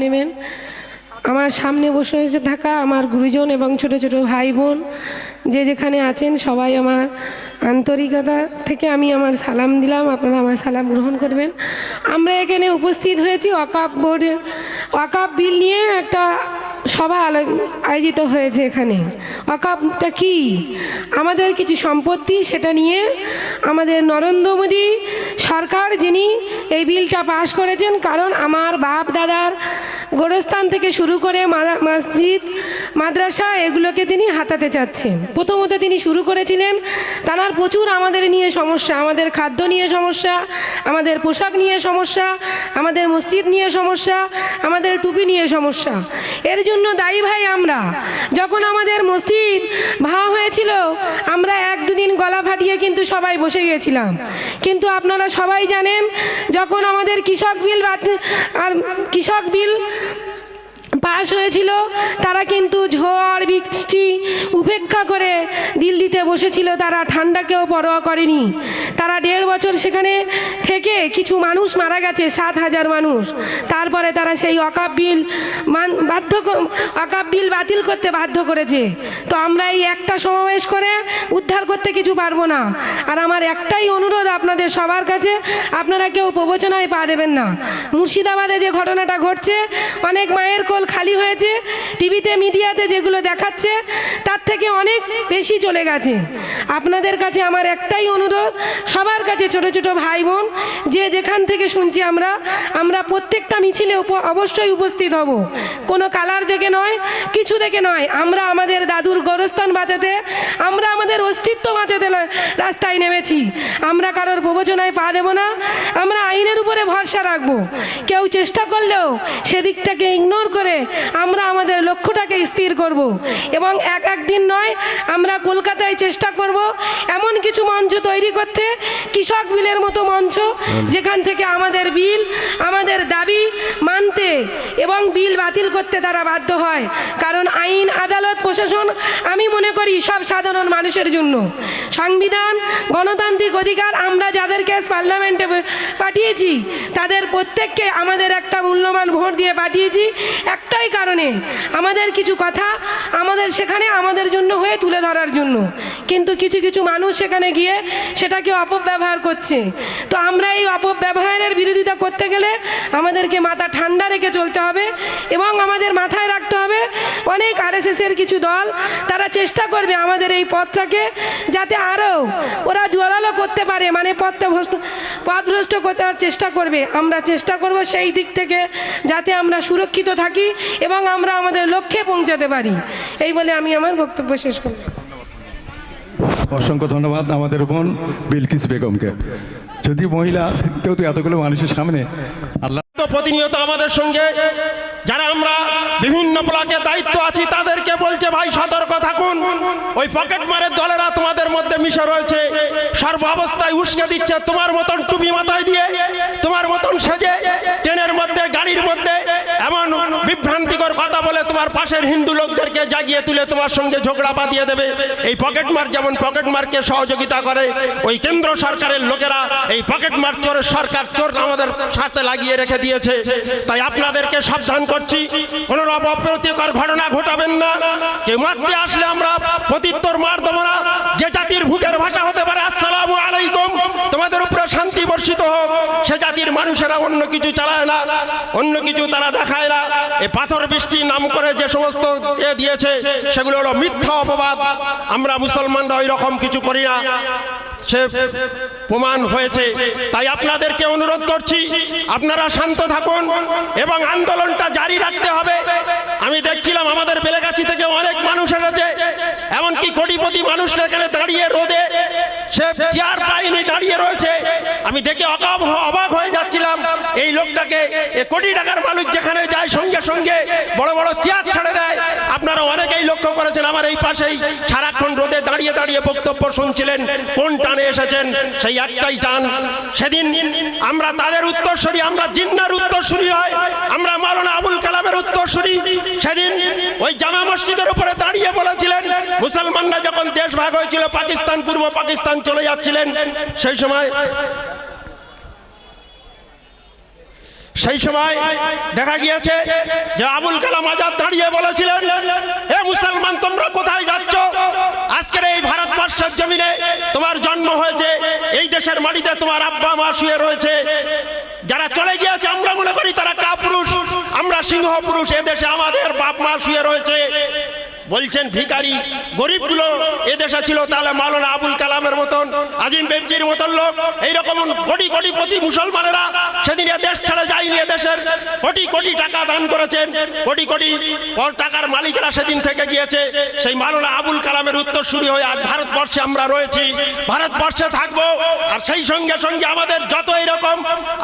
নেবেন। আমার সামনে বসে এসে থাকা আমার গুরুজন এবং ছোট ছোট ভাই বোন যে যেখানে আছেন সবাই আমার আন্তরিকতা থেকে আমি আমার সালাম দিলাম। আপনারা আমার সালাম গ্রহণ করবেন। আমরা এখানে উপস্থিত হয়েছি ওয়াকাপ বোর্ডের ওয়াকাপ বিল নিয়ে একটা সভা আয়োজিত হয়েছে এখানে। অকাপটা কি? আমাদের কিছু সম্পত্তি সেটা নিয়ে আমাদের নরেন্দ্র মোদী সরকার যিনি এই বিলটা পাশ করেছেন, কারণ আমার বাপ দাদার গোরস্থান থেকে শুরু করে মসজিদ, মাদ্রাসা, এগুলোকে তিনি হাতাতে চাচ্ছেন। প্রথমত তিনি শুরু করেছিলেন তার প্রচুর আমাদের নিয়ে সমস্যা, আমাদের খাদ্য নিয়ে সমস্যা, আমাদের পোশাক নিয়ে সমস্যা, আমাদের মসজিদ নিয়ে সমস্যা, আমাদের টুপি নিয়ে সমস্যা। এর জন্য দায়ী ভাই আমরা। যখন আমাদের মসজিদ ভাঙা হয়েছিল, আমরা এক দুদিন গলা ফাটিয়ে কিন্তু সবাই বসে গিয়েছিলাম। কিন্তু আপনারা সবাই জানেন, যখন আমাদের কৃষক বিল আর কৃষক বিল Yeah. পাশ হয়েছিল, তারা কিন্তু ঝড়, বৃষ্টি উপেক্ষা করে দিল্লিতে বসেছিল। তারা ঠান্ডাকেও পরোয়া করেনি। তারা দেড় বছর সেখানে থেকে কিছু মানুষ মারা গেছে, সাত হাজার মানুষ। তারপরে তারা সেই অকাপ বিল মান বাধ্য অকাপ বিল বাতিল করতে বাধ্য করেছে। তো আমরা এই একটা সমাবেশ করে উদ্ধার করতে কিছু পারব না। আর আমার একটাই অনুরোধ আপনাদের সবার কাছে, আপনারা কেউ প্রবচনায় পা দেবেন না। মুর্শিদাবাদে যে ঘটনাটা ঘটছে, অনেক মায়ের কোল খালি হয়েছে, টিভিতে, মিডিয়াতে যেগুলো দেখাচ্ছে, তার থেকে অনেক বেশি চলে গেছে। আপনাদের কাছে আমার একটাই অনুরোধ, সবার কাছে ছোট ছোট ভাই বোন, যে যেখান থেকে শুনছি আমরা আমরা প্রত্যেকটা মিছিলে অবশ্যই উপস্থিত হব। কোনো কালার দেখে নয়, কিছু দেখে নয়। আমরা আমাদের দাদুর গরস্থান বাঁচাতে, আমরা আমাদের অস্তিত্ব বাঁচাতে রাস্তায় নেমেছি। আমরা কারোর প্রবচনায় পা দেব না, আমরা আইনের উপরে ভরসা রাখব। কেউ চেষ্টা করলেও সেদিকটাকে ইগনোর করে আমরা আমাদের লক্ষ্যটাকে স্থির করব। এবং এক একদিন নয় আমরা কলকাতায় চেষ্টা করব এমন কিছু মঞ্চ তৈরি করতে কৃষক বিলের মতো মঞ্চ যেখান থেকে আমাদের বিল আমাদের দাবি মানতে এবং বিল বাতিল করতে তারা বাধ্য হয়। কারণ আইন আদালত প্রশাসন আমি মনে করি সব সাধারণ মানুষের জন্য। সংবিধান গণতান্ত্রিক অধিকার আমরা যাদেরকে পার্লামেন্টে পাঠিয়েছি তাদের প্রত্যেককে আমাদের একটা মূল্যবান ভোট দিয়ে পাঠিয়েছি একটাই কারণে আমাদের কিছু কথা আমাদের সেখানে আমাদের জন্য হয়ে তুলে ধরার জন্য। কিন্তু কিছু কিছু মানুষ সেখানে গিয়ে সেটাকে অপব্যবহার করছে। তো আমরা এই অপব্যবহারের বিরোধিতা করতে গেলে আমাদেরকে মাথা ঠান্ডা রেখে চলতে হবে এবং আমাদের মাথায় রাখতে হবে অনেক আরএসএসের কিছু দল তারা চেষ্টা করবে আমাদের এই পথটাকে যাতে আরও ওরা জোরালো করতে পারে মানে পথটা ভ্রষ্ট, পথভ্রষ্ট করতে চেষ্টা করবে। আমরা চেষ্টা করব সেই দিক থেকে যাতে আমরা সুরক্ষিত থাকি এবং আমরা আমাদের লক্ষ্যে পৌঁছাতে পারি। এই বলে আমি আমার বক্তব্য শেষ করব অসংখ্য ধন্যবাদ আমাদের বোন বিলকিস বেগমকে। যদি মহিলা কেউ তো এতগুলো মানুষের সামনে আল্লাহ তো প্রতিনিয়ত আমাদের সঙ্গে যারা আমরা বিভিন্ন ব্লকে দায়িত্ব আছি তাদেরকে বলছে ভাই সতর্ক থাকুন। ওই পকেট মারের দলেরা তোমাদের মধ্যে মিশে রয়েছে। সর্ব অবস্থায় উস্কে দিচ্ছে তোমার মতন টুপি মাথায় দিয়ে তোমার মতন সেজে ট্রেনের মধ্যে গাড়ির মধ্যে এমন বিভ্রান্তিকর কথা বলে তোমার পাশের হিন্দু লোকদেরকে জাগিয়ে তুলে তোমার সঙ্গে ঝগড়া বাঁধিয়ে দেবে। এই পকেট মার যেমন পকেট মারকে সহযোগিতা করে, ওই কেন্দ্র সরকারের লোকেরা এই পকেট মার চোরের সরকার চোর আমাদের সাথে লাগিয়ে রেখে দিয়েছে। তাই আপনাদেরকে সাবধান করছি। কোন অপ্রতিকর ঘটনা ঘটাবেন না। কেউ মারতে আসলে আমরা প্রত্যুত্তর মার দেবো না। যে জাতির ভূতের ভাষা হতে পারে, আসসালামু আলাইকুম। তোমাদের উপরে শান্তি বর্ষিত হোক। সে জাতির মানুষেরা অন্য কিছু চালায় না, অন্য কিছু তারা দেখায় না। এই পাথর বৃষ্টি নাম করে যে সমস্ত দিয়েছে, সেগুলো হলো মিথ্যা অপবাদ। আমরা মুসলমানরা ওই রকম কিছু করি না। সে প্রমাণ হয়েছে। তাই আপনাদেরকে অনুরোধ করছি, আপনারা শান্ত থাকুন এবং আন্দোলনটা জারি রাখতে হবে। আমি দেখছিলাম আমাদের বেলেগাছি থেকে অনেক মানুষ এসেছে, এমনকি কোটিপতি মানুষরা এখানে দাঁড়িয়ে রোদে, সে চেয়ার পায়নি, দাঁড়িয়ে রয়েছে। আমি দেখে অকাব অবাক হয়ে এ কোটি টাকার মানুষ যেখানে যায় সঙ্গে সঙ্গে বড় বড় চেয়ার ছেড়ে দেয়। আপনারা অনেকেই লক্ষ্য করেছেন, আমার এই পাশেই সারাক্ষণ রোদে দাঁড়িয়ে দাঁড়িয়ে বক্তব্য শুনছিলেন, কোন টানে এসেছেন, সেই একটাই টান। সেদিন আমরা তাদের উত্তর উত্তরসূরি, আমরা জিন্নার উত্তরসূরি হয়, আমরা মাওলানা আবুল কালামের উত্তর উত্তরসূরি। সেদিন ওই জামা মসজিদের উপরে দাঁড়িয়ে বলেছিলেন, মুসলমানরা যখন দেশ ভাগ হয়েছিল, পাকিস্তান পূর্ব পাকিস্তান চলে যাচ্ছিলেন, সেই সময় সেই সময় দেখা গিয়েছে যে আবুল কালাম আজাদ দাঁড়িয়ে বলেছিলেন হে মুসলমান, তোমরা কোথায় যাচ্ছ? আজকের এই ভারতবর্ষের জমিনে তোমার জন্ম হয়েছে, এই দেশের মাটিতে তোমার আব্বা, মা শুয়ে রয়েছে। যারা চলে গিয়েছে, আমরা মনে করি তারা কাপুরুষ, আমরা সিংহ পুরুষ এদেশে আমাদের বাপ, মা শুয়ে রয়েছে। বলছেন ভিখারি, গরিবগুলো এদেশে ছিল, তাহলে মাওলানা আবুল কালামের মতন, আজিম বেবজির মতন লোক, এইরকম কোটি কোটি প্রতি মুসলমানেরা সেদিন দেশ ছেড়ে যায়নি দেশের কোটি কোটি টাকা দান করেছেন, কোটি কোটি টাকার মালিকেরা সেদিন থেকে গিয়েছে। সেই মাওলানা আবুল কালামের উত্তর শুরু হয়ে আজ ভারতবর্ষে আমরা রয়েছি। ভারতবর্ষে থাকব, আর সেই সঙ্গে সঙ্গে আমাদের যত এরকম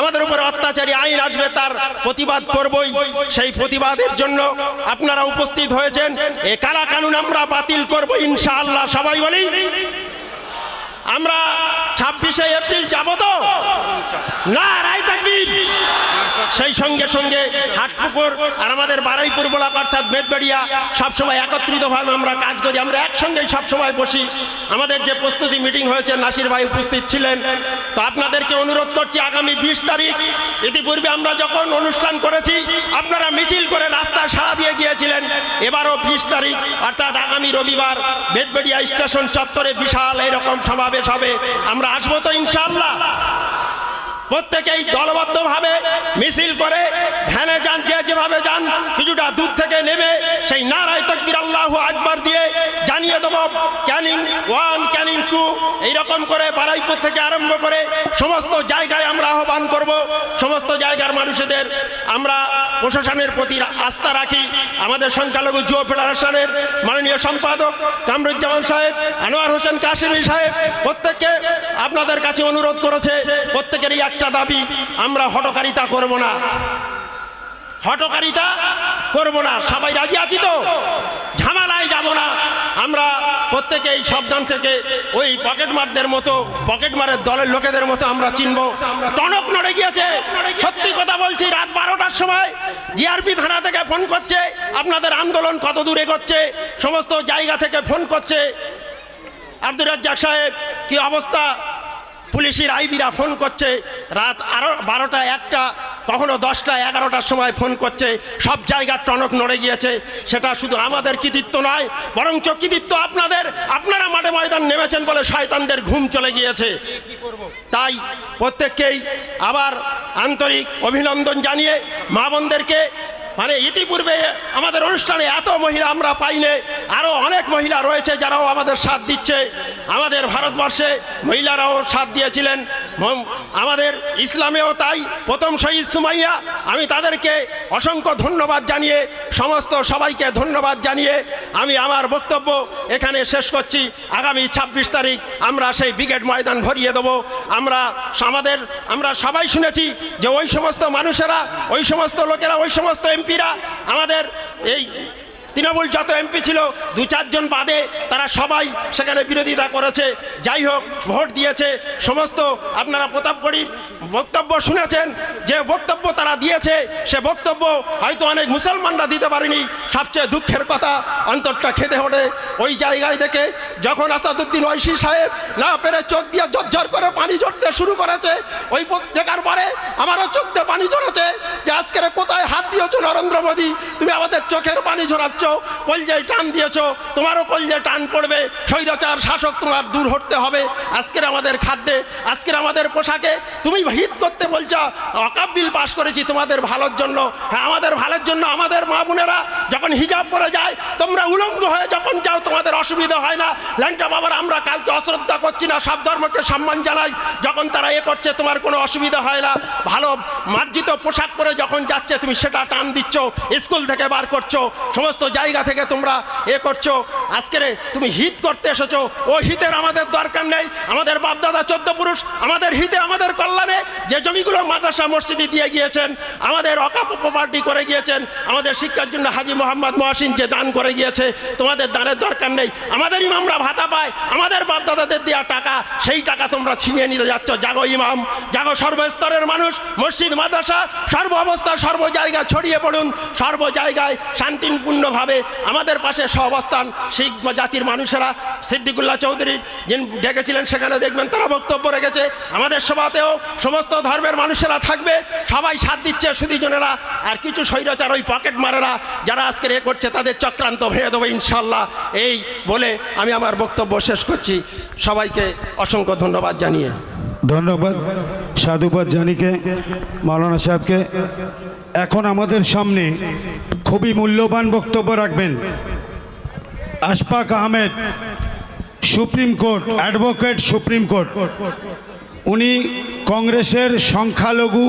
আমাদের উপর অত্যাচারী আইন আসবে, তার প্রতিবাদ করবই। সেই প্রতিবাদের জন্য আপনারা উপস্থিত হয়েছেন। এ কালা কানুন আমরা বাতিল করব, ইনশাআল্লাহ, সবাই বলি। আমরা ছাব্বিশে এপ্রিল যাব তো? না, রায় তাকবীর। সেই সঙ্গে সঙ্গে হাটপুকুর আর আমাদের বারাইপুর ব্লক, অর্থাৎ বেদবেড়িয়া সবসময় একত্রিতভাবে আমরা কাজ করি। আমরা একসঙ্গেই সবসময় বসি। আমাদের যে প্রস্তুতি মিটিং হয়েছে, নাসির ভাই উপস্থিত ছিলেন। তো আপনাদেরকে অনুরোধ করছি, আগামী বিশ তারিখ, ইতিপূর্বে আমরা যখন অনুষ্ঠান করেছি, আপনারা মিছিল এবারও বিশ তারিখ, অর্থাৎ আগামী রবিবার বেদবেড়িয়া স্টেশন চত্বরে বিশাল এরকম সমাবেশ হবে। আমরা আসব তো ইনশাআল্লাহ। প্রত্যেকেই দলবদ্ধভাবে মিছিল করে, ভ্যানে যান, যে যেভাবে যান, কিছুটা দূর থেকে নেমে সেই নারায় তকবির আল্লাহ আকবার দিয়ে জানিয়ে দেবো, ক্যানিং ওয়ান, ক্যানিং টু, এইরকম করে বারাইপুর থেকে আরম্ভ করে সমস্ত জায়গায় আমরা আহ্বান করব। সমস্ত জায়গার মানুষদের আমরা প্রশাসনের প্রতি আস্থা রাখি। আমাদের সংখ্যালঘু যুব ফেডারেশনের মাননীয় সম্পাদক কামরুজ্জামান সাহেব, আনোয়ার হোসেন কাশিমি সাহেব, প্রত্যেককে আপনাদের কাছে অনুরোধ করেছে, প্রত্যেকেরই একটা দাবি আমরা হটকারিতা করব না। হটকারিতা করব না। সবাই রাজি আছি তো? ঝামেলায় যাব না। আমরা প্রত্যেকেই সাবধান থেকে ওই পকেটমারদের মতো পকেটমারের দলের লোকেদের মতো আমরা চিনব। টনক নড়ে গিয়েছে। সত্যি কথা বলছি, রাত বারোটার সময় জিআরপি থানা থেকে ফোন করছে, আপনাদের আন্দোলন কত দূরে করছে সমস্ত জায়গা থেকে ফোন করছে। আব্দুর রাজ্জাক সাহেব, কি অবস্থা? পুলিশের আইবিরা ফোন করছে। রাত আরও বারোটা একটা, কখনো দশটা, এগারোটার সময় ফোন করছে। সব জায়গার টনক নড়ে গিয়েছে। সেটা শুধু আমাদের কৃতিত্ব নয়, বরঞ্চ কৃতিত্ব আপনাদের। আপনারা মাঠে ময়দান নেমেছেন বলে শয়তানদের ঘুম চলে গিয়েছে। তাই প্রত্যেককেই আবার আন্তরিক অভিনন্দন জানিয়ে মা বোনদেরকে মানে ইতিপূর্বে আমাদের অনুষ্ঠানে এত মহিলা আমরা পাইনে আরও অনেক মহিলা রয়েছে যারাও আমাদের সাথ দিচ্ছে। আমাদের ভারতবর্ষে মহিলারাও সাথ দিয়েছিলেন। আমাদের ইসলামেও তাই। প্রথম শহীদ সুমাইয়া, আমি তাদেরকে অসংখ্য ধন্যবাদ জানিয়ে, সমস্ত সবাইকে ধন্যবাদ জানিয়ে আমি আমার বক্তব্য এখানে শেষ করছি। আগামী ছাব্বিশ তারিখ আমরা সেই ব্রিগেড ময়দান ভরিয়ে দেবো। আমরা আমাদের আমরা সবাই শুনেছি যে ওই সমস্ত মানুষেরা, ওই সমস্ত লোকেরা, ওই সমস্ত এমপিরা আমাদের এই তৃণমূল যত এমপি ছিল, দু চারজন বাদে তারা সবাই সেখানে বিরোধিতা করেছে। যাই হোক, ভোট দিয়েছে। সমস্ত আপনারা প্রতাপগড়ির বক্তব্য শুনেছেন, যে বক্তব্য তারা দিয়েছে, সে বক্তব্য হয়তো অনেক মুসলমানরা দিতে পারেনি। সবচেয়ে দুঃখের কথা, অন্তরটা খেতে ওঠে ওই জায়গায় দেখে যখন আসাদুদ্দিন ঐশী সাহেব না পেরে চোখ দিয়ে ঝরঝর করে পানি ঝরতে শুরু করেছে, ওই দেখার পরে আমারও চোখ দিয়ে পানি ঝরেছে যে আজকের কোথায় হাত দিয়েছ নরেন্দ্র মোদী? তুমি আমাদের চোখের পানি ঝরাচ্ছ কলজায় টান দিয়েছ, তোমারও কলজায় টান পড়বে, স্বৈরাচার শাসক তোমার দূর হতে হবে। আজকের আমাদের খাদ্যে, আজকের আমাদের পোশাকে, তুমি হিত করতে বলছো অকাব বিল পাশ করেছি তোমাদের ভালোর জন্য। হ্যাঁ আমাদের ভালোর জন্য আমাদের মা বোনেরা যখন হিজাব পরে যায়, তোমরা উলঙ্গ হয়ে যখন যাও, তোমাদের অসুবিধা হয় না। ল্যাংটা বাবার আমরা কালকে অশ্রদ্ধা করছি না, সব ধর্মকে সম্মান জানাই। যখন তারা এ করছে, তোমার কোনো অসুবিধা হয় না। ভালো মার্জিত পোশাক পরে যখন যাচ্ছে, তুমি সেটা টান দিচ্ছ, স্কুল থেকে বার করছ, সমস্ত জায়গা থেকে তোমরা এ করছ। আজকের তুমি হিত করতে এসেছ। ও হিতের আমাদের দরকার নেই। আমাদের বাপদাদা চোদ্দ পুরুষ, আমাদের হিতে, আমাদের কল্যাণে যে জমিগুলো মাদ্রাসা মসজিদে দিয়ে গিয়েছেন, আমাদের অকাপ প্রপার্টি করে গিয়েছেন, আমাদের শিক্ষার জন্য হাজি মোহাম্মদ মহসিন যে দান করে গিয়েছে, তোমাদের দানের দরকার নেই। আমাদের ইমামরা ভাতা পায়, আমাদের বাপদাদাদের দেওয়া টাকা, সেই টাকা তোমরা ছিনিয়ে নিতে যাচ্ছ। জাগো ইমাম, জাগো সর্বস্তরের মানুষ, মসজিদ, মাদ্রাসা, সর্ব অবস্থা, সর্ব জায়গায় ছড়িয়ে পড়ুন, সর্ব জায়গায় শান্তিপূর্ণভাবে আমাদের পাশে সহাবস্থান শিখ জাতির মানুষেরা সিদ্দিকুল্লাহ চৌধুরী যিনি ডেকেছিলেন সেখানে দেখবেন তারা বক্তব্য রেখেছে। আমাদের সভাতেও সমস্ত ধর্মের মানুষেরা থাকবে, সবাই সাথ দিচ্ছে সুদীজনেরা আর কিছু স্বৈরাচার ওই পকেট মারেরা যারা আজকের এ করছে, তাদের চক্রান্ত ভেঙে দেবো ইনশাল্লাহ। এই বলে আমি আমার বক্তব্য শেষ করছি। সবাইকে অসংখ্য ধন্যবাদ জানিয়ে। ধন্যবাদ সাধুবাদ জানিকে, মাওলানা সাহেবকে। এখন আমাদের সামনে খুবই মূল্যবান বক্তব্য রাখবেন। Ashfaq Ahmed, supreme court, advocate supreme court. উনি কংগ্রেসের সংখ্যালঘু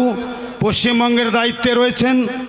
পশ্চিমবঙ্গের দায়িত্বে রয়েছেন।